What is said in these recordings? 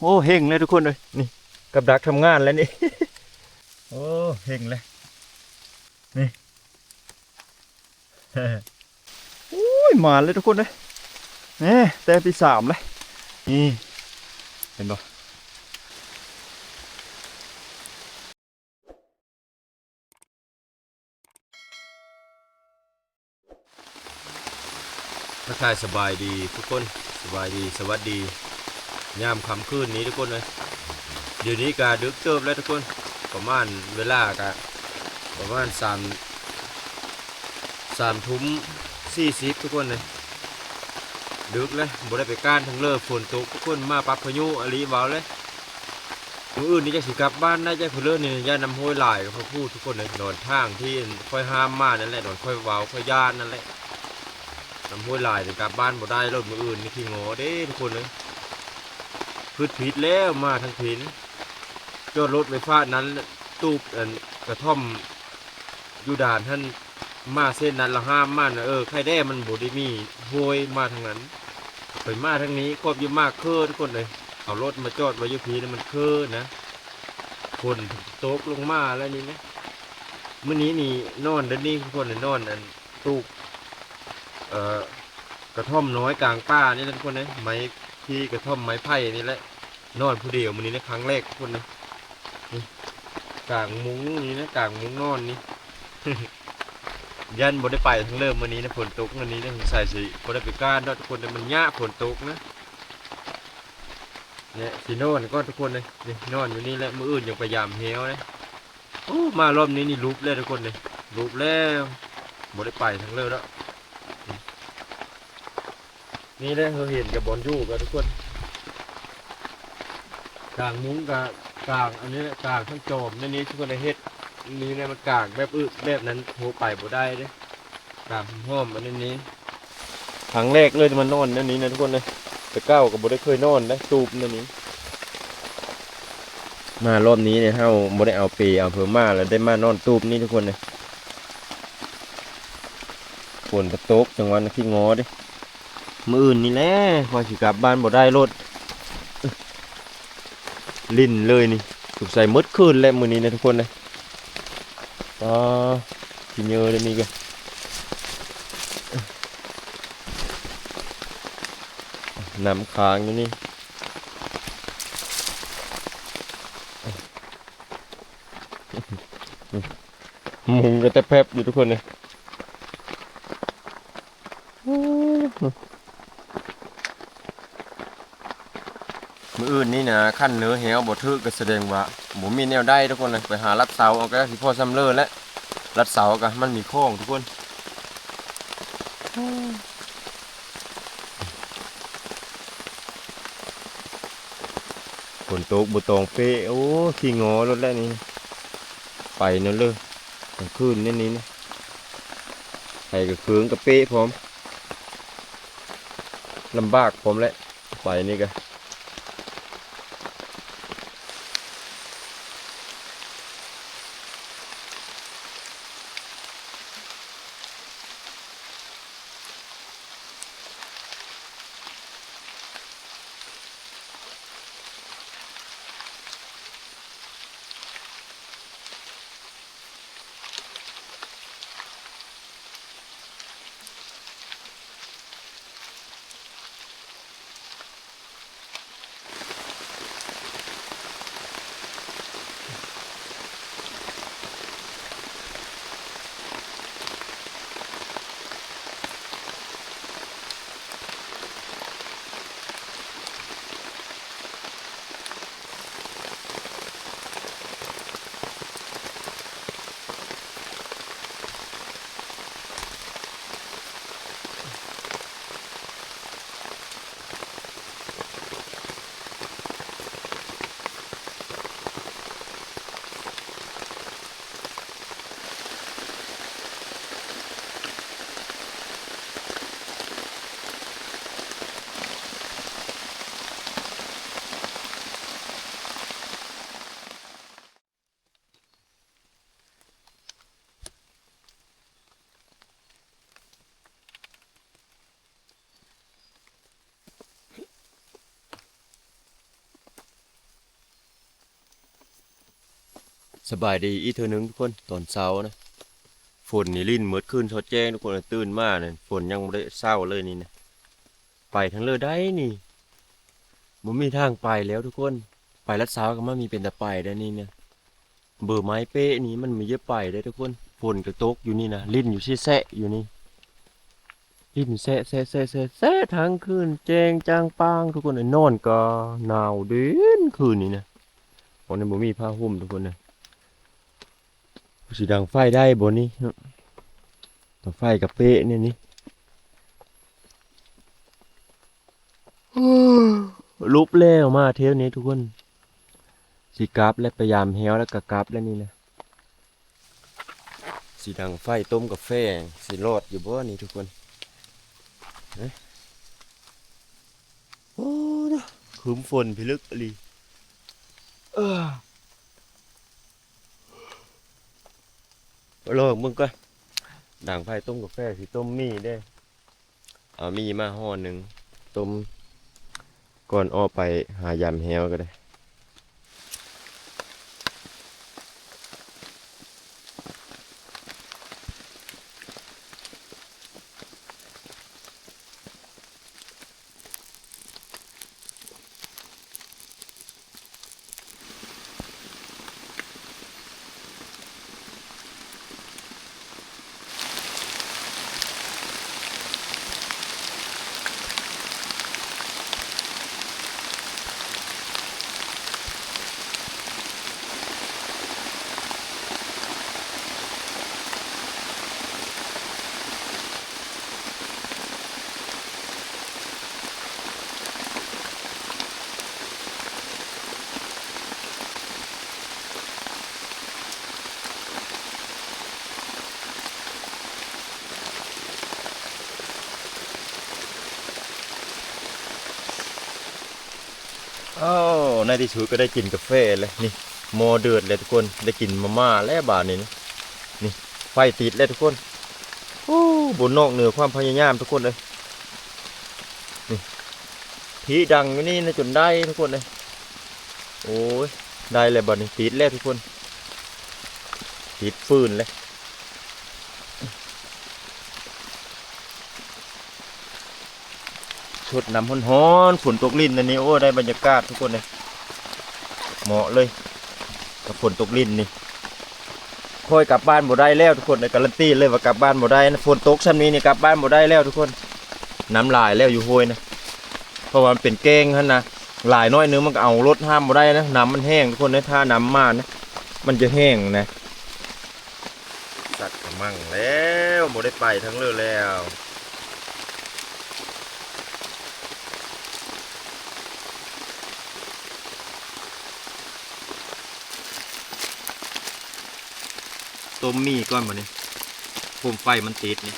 โอ้เฮงเลยทุกคนเลยนี่กับดักทำงานแล้วนี่ โอ้เฮงเลยนี่โอ้ยมาเลยทุกคนเลยนี่แต้มที่สามเลยนี่เห็นปะทักทายสบายดีทุกคนสบายดีสวัสดี ยามค่ำคืนนี้ทุกคนเลยเดี๋ยวนี้กาดึกเติบแล้วทุกคน ประมาณเวลากะประมาณสามสามทุ่มสี่สิบทุกคนเลยดึกเลยบ่ได้ไปก้านทั้งเลิกฝนตกทุกคนมาปักพายุอลีเบาเลยมืออื่นนี่จะสิกลับบ้านได้ใจเพื่นเลิศนี่ย่านน้ำห้วยหลายกับพระพูดทุกคนเลยนอนทางที่ค่อยห้ามมานั่นแหละนอนค่อยเบาค่อยย่านนั่นแหละน้ำห้วยลายถึงกลับบ้านบ่ได้รถมืออื่นนี่ขี้งอเด้ทุกคนเลย พืชผิดแล้วมาทั้งผินจอดรถไฟฟ้านั้นตูบกระท่อมอยูดานท่านมาเส้นนั้นละห้ามมานะเออใครได้มันบ่ได้มีห้วยมาทางนั้นไปมาทางนี้ควบอยิ่มากเคอทุกคนเลยเอารถมาจอดไว้ยุพีนี่มันเคอนนะคนโตกลงมาแล้วนี่นะเมื้อนี้นี่นอนเดินนี่ทุกคนเลยนอนอันตูบเอ่อกระท่อมน้อยกลางป่านี่แหละทุกคนนะไม้ที่กระท่อมไม้ไผ่นี่แหละ นอนผู้เดียวมันนี้นะครั้งแรกทุกคนนะนี่กางมุ้งนี่นะกางมุ้งนอนนี่ยันบ่ได้ไปทั้งเริ่มวันนี้นะฝนตกวันนี้นะใส่สิบ่ได้ไปก้านเนทุกคนนะมันยากฝนตกนะเนี่ยสินอนก็ทุกคนเลยนี่นอนอยู่นี่แหละมืออื่นยังพยายามเฮวนะโอ้มารอบนี้นี่ลุบเลยทุกคนเลยลุบแล้วบ่ได้ไปทั้งเริ่มแล้วนี่แหละเราเห็นกับบอลยู่กับทุกคน กลางมุ้งกับกลางอันนี้แหละกลางทั้งโจมนี่นี่ทุกคนในเฮ็ดนี่เนี่ยมันกลางแบบอึแบบนั้นโหไปบ่ได้เด้กลางห้อมอันนี้นี้ครั้งแรกเลยที่มันนอนนั่นนี้นะทุกคนเลยแต่เก้ากับบ่ได้เคยนอนได้ตูบนั่นนี้ มารอบนี้เนี่ยเฮาบ่ได้เอาปีเอาเพิ่มมาแล้วได้มานอนตูบนี่ทุกคนเลยฝนกระตกจังหวะนั้นขี้งอเด้มืออื่นนี่แหละพอสิกลับบ้านบ่ได้รถ ลินเลยนี่ถูกใส่มดคืนแล้วมือนี้นะทุกคนเลยอ๋อกินเยอะเลยนี่ก็น้ำค้างอยู่นี่มุงก็แต่แพบอยู่ทุกคนเลย อื่นนี่นะขั้นเนื้อเหวบ่ทึกก็แสดงว่าบ่มีแนวได้ทุกคนเลยไปหารัดเสาเอาก็สิพ่อซ้ำเลิศแล้วรัดเสาก็มันมีโค้งทุกคนฝนตกบ่ตองเปะโอ้ขี้งอรถแล้วนี่ไปนั่นเลยกลางคืนนี่นี่นะใครก็เคืองกับเปะพร้อมลำบากพร้อมแหละไปนี่ก็ สบายดีอีเธอหนึงทุกคนตอนเช้านะฝนนี่ลิ่นเมืดขึ้นชดแจ้งทุกคนตื่นมาเนี่ยฝนยังไม่ได้เศร้าเลยนี่นะไปทั้งเลยได้นี่มันมีทางไปแล้วทุกคน ไปลัดเช้าก็มามีเป็นแต่ไปได้นี่เนี่ยเบอร์ไม้เป๊ะนี่มันมีเยอะไปได้ทุกคนฝนก็ตกอยู่นี่นะลิ่นอยู่ที่แซะอยู่นี่ลิ่นแซะแซะแซะแซะแซะทั้งคืนแจงจางปาง ทุกคนนอนก็หนาวเดินคืนนี่นะวันนี้บ่มีผ้าห่มทุกคนนะ สีดังไฟได้บนนี้เนาะต่อไฟกับเป๊ะเนี่ยนี่ลุบแล้วมาเที่ยวนี้ทุกคนสีกราฟและพยายามเฮวแล้วก็กราฟแล้วนี่นะสีดังไฟต้มกาแฟสีรอดอยู่บ่นี่ทุกคนเอ๊ะโอ้เนาะคืมฝนพิลึกอหลีเออ ลองมึงก็ด่างไฟต้มกาแฟสิต้มมีได้ เอามีมาห่อหนึ่งต้มก่อนออกไปหายำแฮวก็ได้อ้าว ในที่สุดก็ได้กินกาแฟเลยนี่หมอเดือดเลยทุกคนได้กินมาม่าแล้วบาทนี้นะนี่ไฟติดแล้วทุกคนโอ้บนนอกเหนือความพยายามทุกคนเลยนี่ผีดังอยู่นี่นะจนได้ทุกคนเลยโอ้ยได้เลยบาทนี้ติดแล้วทุกคนติดฟืนเลยชุดน้ำฮ้อนๆฝนตกลิ้นอันนี้โอ้ได้บรรยากาศทุกคนเลย เหมาะเลยกับฝนตกลิ้นนี่ค่อยกลับบ้านบ่ได้แล้วทุกคนเลยการันตีเลยว่ากลับบ้านบ่ได้นะฝนตกชั้นนี้นี่กลับบ้านบ่ได้แล้วทุกคน น้ำลายแล้วอยู่ห้วยนะเพราะว่ามันเป็นแกงท่านนะหลายน้อยนึงมันก็เอารถห้ามบ่ได้นะน้ำมันแห้งทุกคนนะถ้าน้ำมานะมันจะแห้งนะสัตว์มั่งแล้วบ่ได้ไปทั้งเรือแล้ว ต้มมีก้อนมาเนี่ยโคมไฟมันติดนี่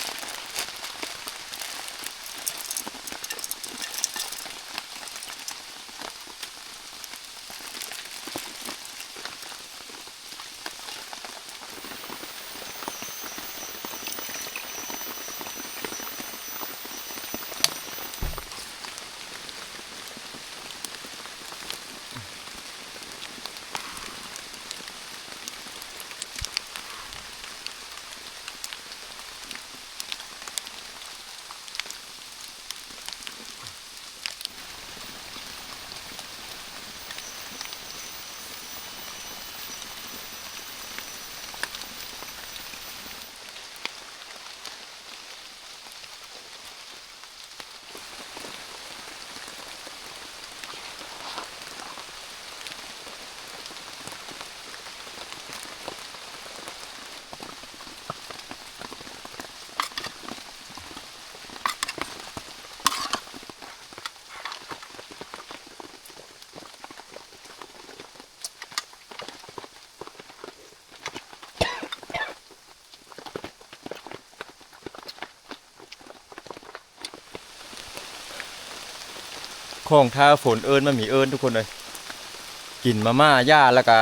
ของท้าฝนเอิญมันมีเอิญทุกคนเลยกินมาม่าย่าแล้วก็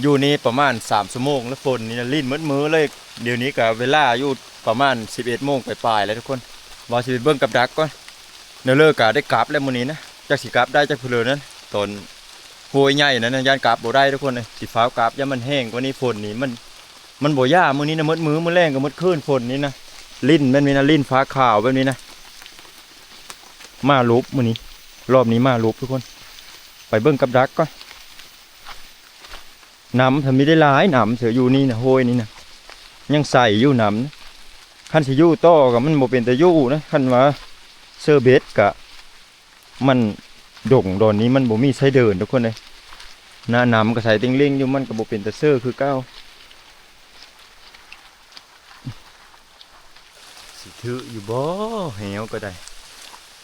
อยู่นี่ประมาณ3ชั่วโมงแล้วฝนนี่ลิ้นมืดมือเลย เดี๋ยวนี้ก็เวลาอยู่ประมาณ11โมงไปลายๆแล้วทุกคนว่าสิเบิ่งกับดักก่อนเดี๋ยวเลิกก็ได้กลับแล้วมื้อนี้นะจักสิกลับได้จักเพลยนั้นตอนโหยใหญ่นะนยานกราบบ่ได้ทุกคนเลยสิฟ้ากราบยามันแห้งกว่านี้ฝนนี่มัน มันบ่ย่ามื้อนี้นะมืดมือมื้อแรงก็มืดคืนฝนนี่นะลิ้นแบบนี้นะลิ้นฟ้าขาวแบบนี้นะมาลบมื้อนี้ รอบนี้มาลุบทุกคน ไปเบิ่งกับดักก่อนน้ำทำไม่ได้หลายน้ำเสืออยู่นี่นะโหยนี่นะยังใส่อยู่น้ำนะคันสิอยู่ต่อกับมันบ่เป็นแต่ยู่นะคันว่าเซอร์เบสกะ มันด่งดอนนี้มันบ่มีไสเดินทุกคนเลยหน้าน้ำก็ใส่ติงเล่งอยู่มันก็บ่เป็นแต่เซอร์คือเก้าสิถืออยู่บ่เหวก็ได้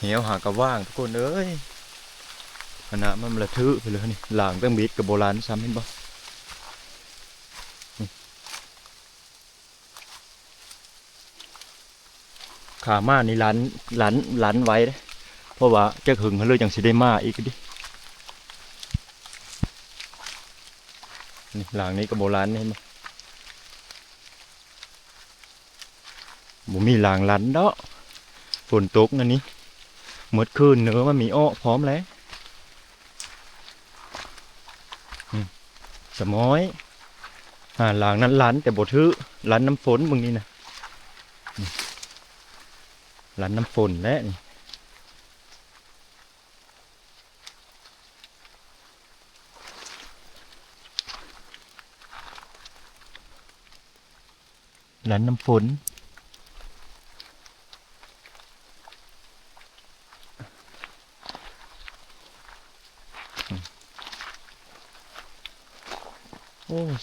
เหวหากะว่างทุกคนเอ้ยขณะมันละถือไปเลยนี่หลางตั้งบิดกับโบราณซ้ำเห็นบ่ขามานี่หลันหลันหลันไว้เเพราะว่าจะหึงเขาเลยจังสิได้มาอีกดินี่หลังนี้ก็โบราณนี่เห็นไหมบ่มีหลังหลันเนาะฝนตกนั่นนี่ หมดคืนเนื้อมันมีอ้อพร้อมแล้วสมอยอ่าหลังนั้นหลันแต่บ่ถือหลันน้ำฝนมึงนี่นะหลันน้ำฝนแล้วนี่หลันน้ำฝน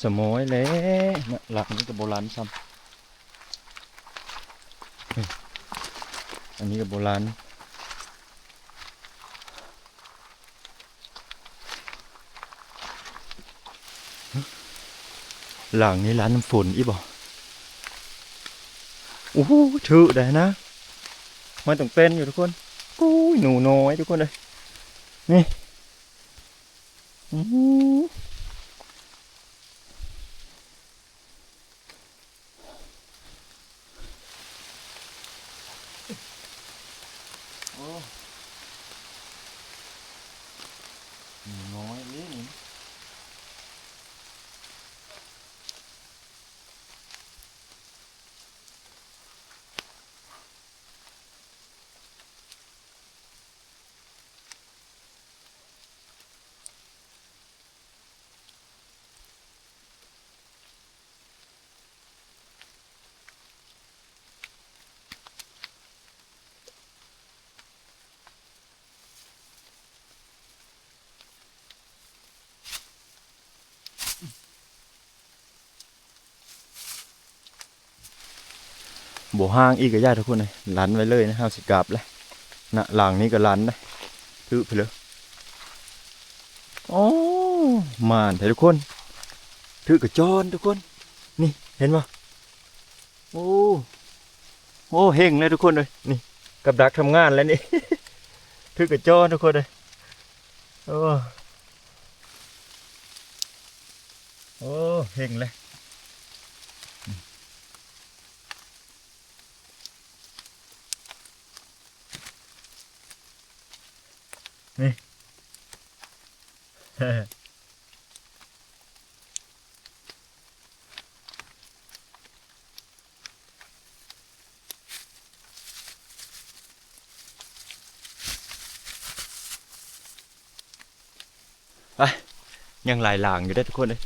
สมอยแล้วหลักนี้ก็โบราณซ้ำอันนี้ก็โบราณหลังนี้ร้านน้ำฝนอีบ่โอ้โหถือได้นะมันต้องเป็นอยู่ทุกคนกู้หนูน้อยทุกคนเลยนี่ บห้างอีกก็ยากทุกคนเลยลันไว้เลยนะห้าสิกลับเลยนะหลังนี้ก็ลันนะถือไปเลยโอ้มานทุกคนถือกับจอนทุกคน นี่เห็นปะโอ้โอ้เฮงเลยทุกคนเลยนี่กับดักทำงานแล้วนี่ถือกับจอนทุกคนเลยโอ้โอ้เฮงเลย ยังหลายหลางอยู่ได้ทุกคนเลย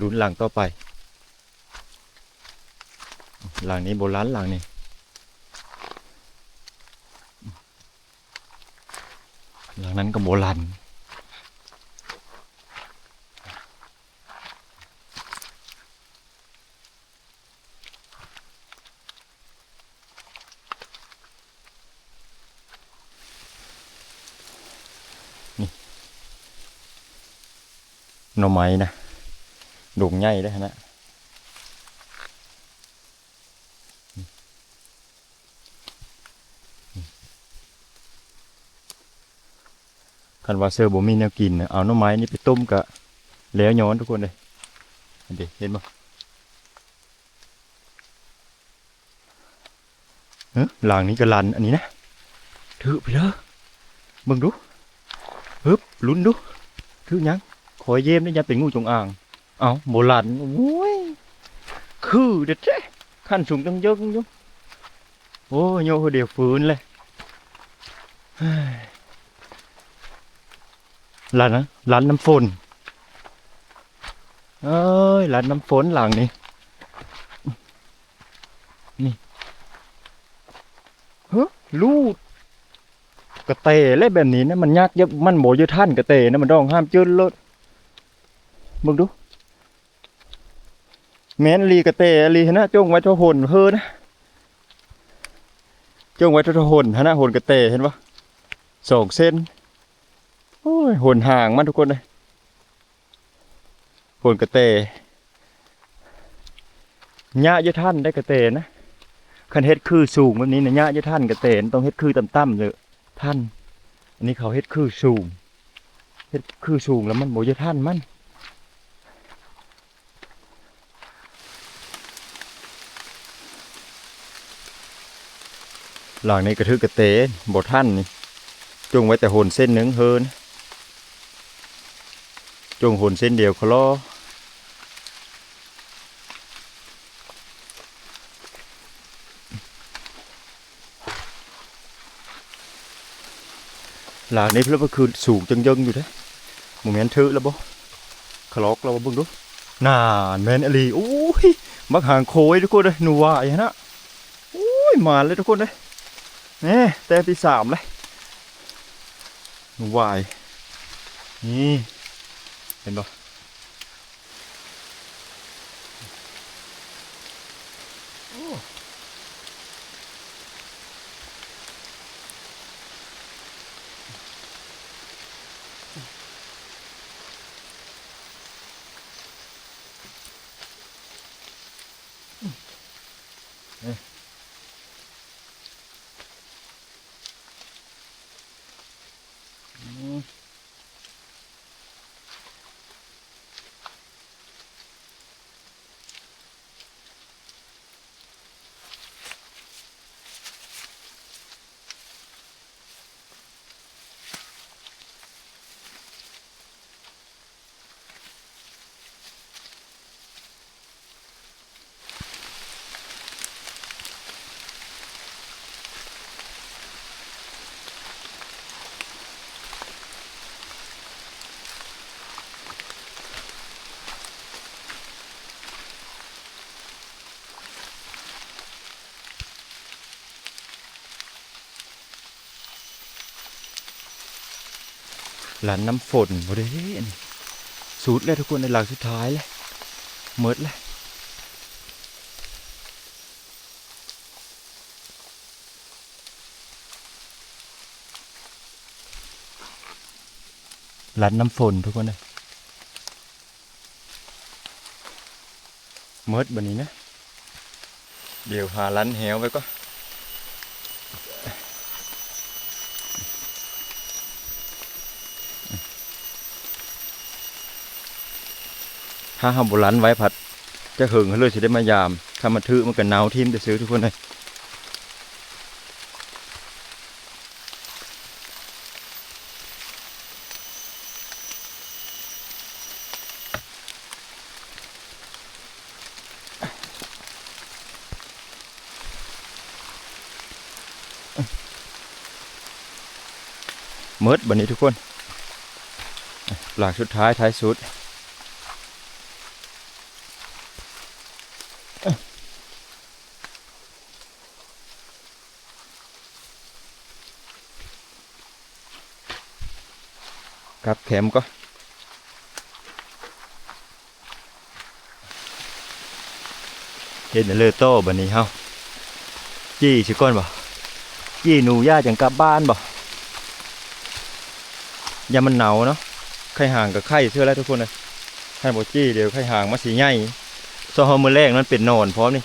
ลุ้นหลังต่อไป หลังนี้โบราณหลังนี้หลัง นั้นก็โบราณหน่อไม้นะดงใหญ่เลยนะ คันว่าเซอร์บ่มีแนวกินน่ะเอาหน่อไม้นี่ไปต้มกะแล้วย้อนทุกคนเลยอันเด็เห็นบ่เฮ้ยหลังนี้ก็ลันอันนี้นะถือไปเลยเบิ่งดูฮึบลุ้นดูคือหยังขอยเยี่ยมได้ยันเป็นงูจงอาง เอาโบราณโอ้ยคือเด็ดเจ้ขั้นสูงตั้งเยอะอยู่โอ้ยโยเดียวฟื้นเลยเฮ้ย ร้านนะร้านน้ำฝนเอ้ยร้านน้ำฝนหลังนี้นี่เฮ้ยลูกกระเตะเล่แบบนี้นะมันยากเยอะมันโบเยอะท่านกระเตะนะมันต้องห้ามจืดเลยมึงดูแม่นลีกระเตะลีนะจงไว้ทหนเฮอนะจงไว้ทหนฮะนะหนกระเตะเห็นปะสองเส้น โอ้ยหนห่างมันทุกคนเลยหนกระเตะหญ้าเยอะท่านได้กระเตนะคันเฮ็ดคือสูงแบบนี้นะหญ้าเยอะท่านกระเตะต้องเฮ็ดคือต่ำๆเลยท่าน อันนี้เขาเฮ็ดคือสูงเฮ็ดคือสูงแล้วมันโบเยอะท่านมันหลังนี้กระทึกกระเตนบทท่านนี่จงไว้แต่หนเส้นหนึ่งเฮิน จงหนเส้นเดียวเขาล้อหลังนี้เพื่อคือสูงจังยังอยู่เด้โมเมนต์ถือแล้วบ่ขลอกเราบ่เบิ่งดูน่านแมนอลีโอ้ยมักหางโคยทุกคนเลยหนูว่าอย่างนั้นะโอ้ยมาเลยทุกคนเลยนี่แต้มที่สามเลยหนูวายนี่ ห็นปะ หลานน้ำฝนบ่ได้อันสูตรเลยทุกคนในหลักสุดท้ายเลยเมิดเลยหลานน้ำฝนทุกคนเลยเมิดแบบนี้นะ เดี๋ยวหาร้านแหวไว้ก็ ถ้าทำโบราณไว้ผัด จะหึงเขาเลยสิได้มายามถ้ามันถือมันก็หนาทิมจะซื้อทุกคนเลยเมิดบันนี้ทุกคน หลังสุดท้ายท้ายสุด ครับแขมก็ เห็นเลยโตบันนี้เฮาจี้สิก้อนบ่จี้หนูย่าจังกลับบ้านบ่ยามันหนาวเนาะไข่ห่างกับไข่เสื้อแล้วทุกคนเลยไข่บ่จี้เดี๋ยวไข่ห่างมาสีใหญ่ซอฮอมือแรกนั้นเป็นนอนพร้อมนี่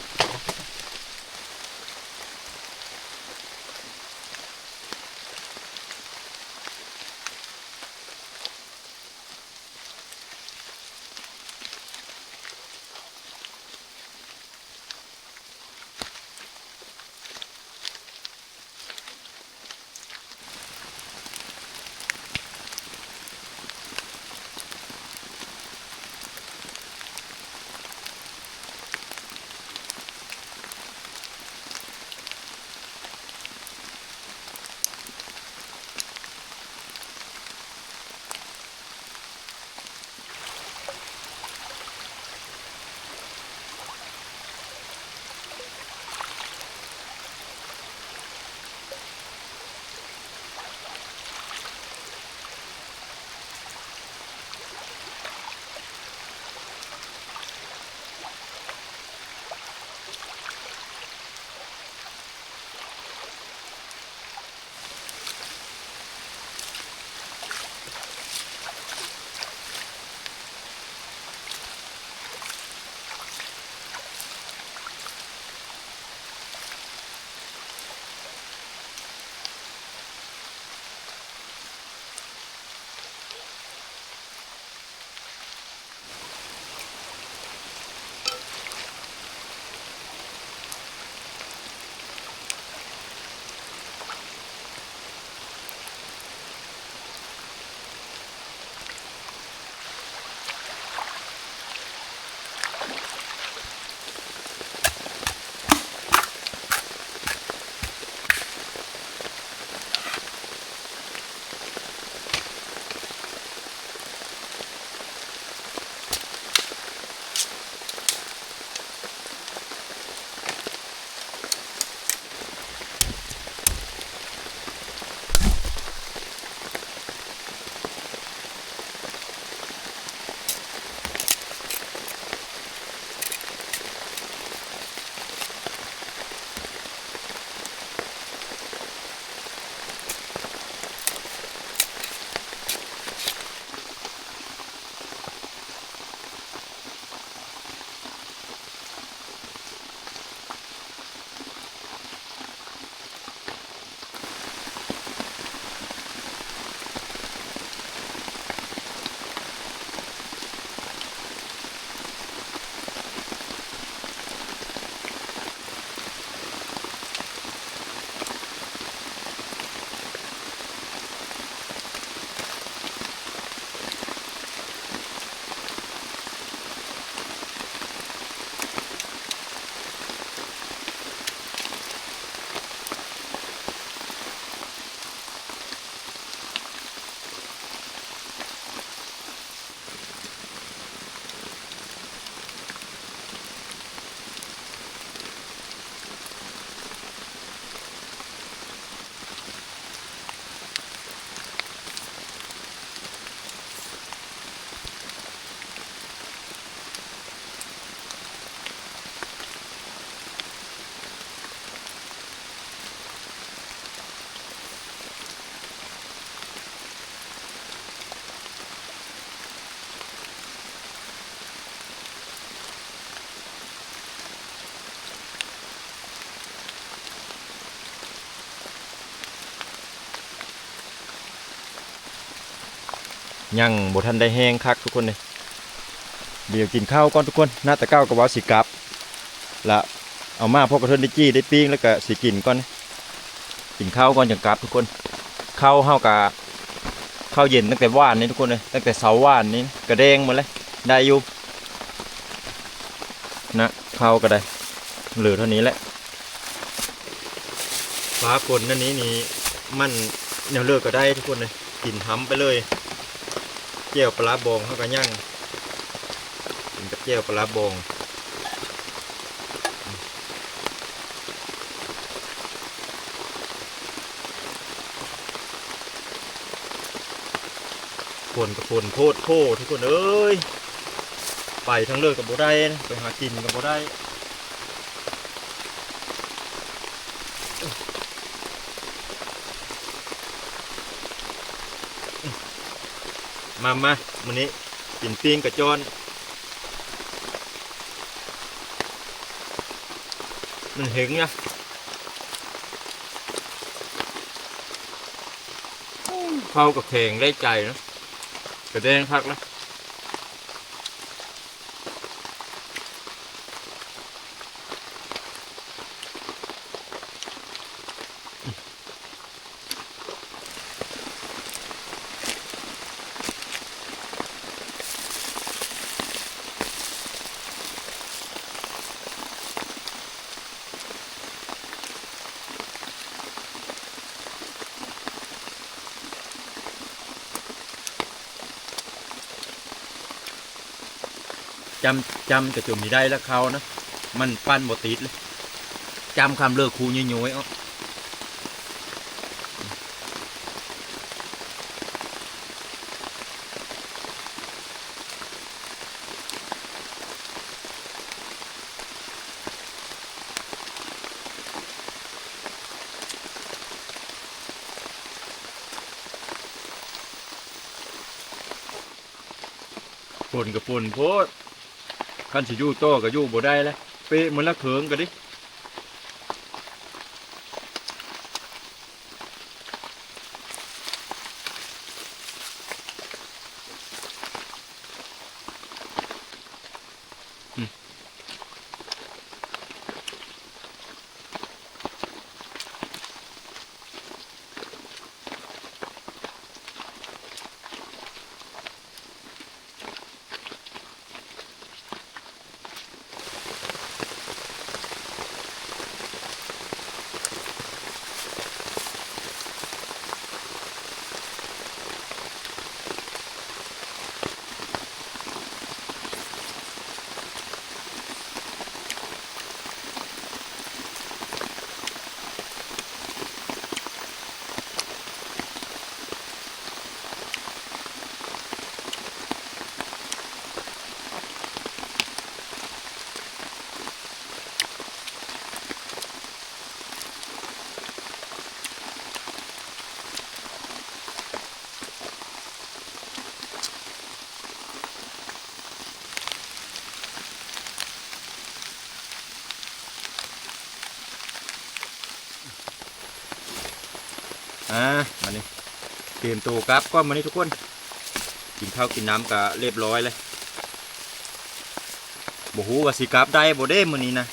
ยังบทันได้แห้งคักทุกคนเลยเดี๋ยวกินข้าวก่อนทุกคนหน้าตะเก้ากับว่าสิกลับละเอามาพวกกระเทินได้จี้ได้ปิ้งแล้วก็สิกินก่อนนะกินข้าวก่อนจังกลับทุกคนข้าวเฮากะข้าวเย็นตั้งแต่ว่านนี้ทุกคนเลยตั้งแต่เสาว่านนี้กระเด้งหมาเลยได้อยู่นะข้าวก็ได้เหลือเท่านี้แหละฟ้าฝนนั่นนี้นี่มันแนวเลิกก็ได้ทุกคนเลยกินทำไปเลย เจียวปลาบองเขาก็ย่างกินกับเจียวปลาบองฝนกับฝนโพดโพทุกคนเอ้ย ไปทั้งเลิกกับโบได้ไปหากินกับโบได้ มามามื้อนี้กินปิ้งกับจอนมันเห็งนะเข้ากับแข่งได้ใจนะกระเด้งพักแล้ว จำจำกระจุมมีได้แล้วเขานะ มันปั้นบติดเลยจำคำเลิกครูย้อยๆเอาฝนกับฝนโพด คันสิอยู่โตก็อยู่บ่ได้แล้วเปะมันละเขิงก็ดิอืมอ่ามานี่ เตรียมตัวกลับก็มานี่ทุกคน กินข้าวกินน้ำก็เรียบร้อยเลยบ่ฮู้ว่าสิกลับได้บ่ได้มื้อนี้นะ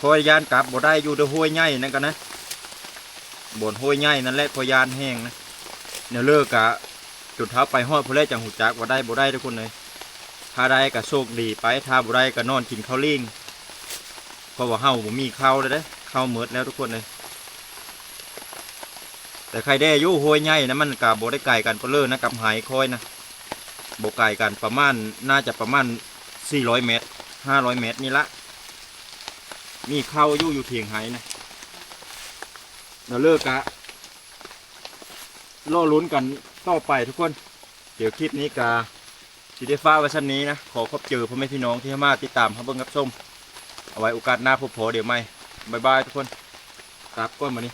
คอยยานกลับบ่ได้อยู่เด้อห้วยใหญ่นั่นกันนะบนห้วยใหญ่นั่นแหละคอยยานแห้งนะเดี๋ยวเลิกกะจุดเท้าไปฮอดพุ่นแลจังหูจักว่ได้บ่ได้ทุกคนเลยถ้าได้ก็โชคดีไปถ้าบ่ได้ก็นอนกินข้าวลิงเพราะว่าเฮาบ่มีข้าวเลยเด้ข้าวหมดแล้วทุกคนเลย แต่ใครได้อายุห้วยใหญ่นะมันกับโบได้ไก่กันเปลือนะกับหายคอยนะโบไก่กันประมาณน่าจะประมาณ 400 เมตร 500 เมตรนี่ละมีเข้าอยู่อยู่เถียงไห้นะเราเลิกกะล่อลุ้นกันต่อไปทุกคน เดี๋ยวคลิปนี้กาสิได้ฟ้าไว้ชั้นนี้นะ ขอขอบเจอพ่อแม่พี่น้องที่มาติดตามครับเบิ้งกับส้มเอาไว้โอกาสหน้าพบพอเดี๋ยวไม่บายบายทุกคนกลับก้อนมานี่